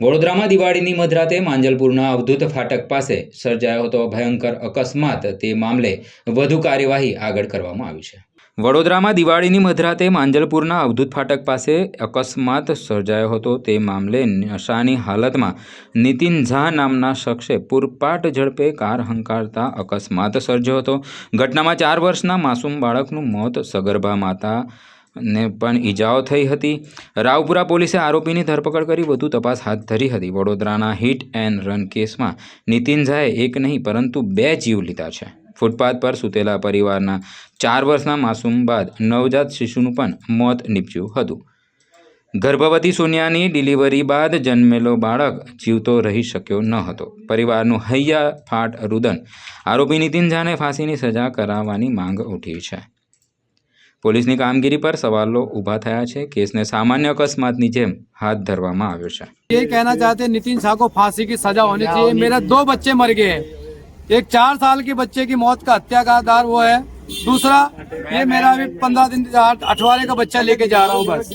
વડોદરામાં દિવાળીની મધરાતે માંજલપુરના અવધૂત ફાટક પાસે સર્જાયો હતો ભયંકર અકસ્માત. તે મામલે વધુ કાર્યવાહી આગળ કરવામાં આવી છે. વડોદરામાં દિવાળીની મધરાતે માંજલપુરના અવધૂત ફાટક પાસે અકસ્માત સર્જાયો હતો. તે મામલે નશાની હાલતમાં નીતિન ઝા નામના શખ્સે પૂરપાટ ઝડપે કાર હંકારતા અકસ્માત સર્જ્યો હતો. ઘટનામાં ચાર વર્ષના માસૂમ બાળકનું મોત સગર્ભા માતા ને પણ ઈજાઓ થઈ હતી. રાવપુરા પોલીસે આરોપીની ધરપકડ કરી વધુ તપાસ હાથ ધરી હતી. વડોદરાના હિટ એન્ડ રન કેસમાં નીતિન ઝાએ એક નહીં, પરંતુ બે જીવ લીધા છે. ફૂટપાથ પર સૂતેલા પરિવારના ચાર વર્ષના માસૂમ બાદ નવજાત શિશુનું પણ મોત નીપજ્યું હતું. ગર્ભવતી સોનિયાની ડિલિવરી બાદ જન્મેલો બાળક જીવતો રહી શક્યો ન હતો. પરિવારનું હૈયા ફાટ રુદન આરોપી નીતિન ઝાને ફાંસીની સજા કરાવવાની માંગ ઉઠી છે. પોલીસની કામગીરી પર સવાલો ઊભા થયા છે કેસને સામાન્ય અકસ્માતની જેમ હાથ ધરવામાં આવ્યો છે ये कहना चाहते हैं नितिन शाह को फांसी की सजा होनी चाहिए मेरे दो बच्चे मर गए हैं एक चार साल के बच्चे की मौत का हत्या का आधार वो है दूसरा ये मेरा अभी पंद्रह दिन अठवारे का बच्चा लेके जा रहा हूँ बस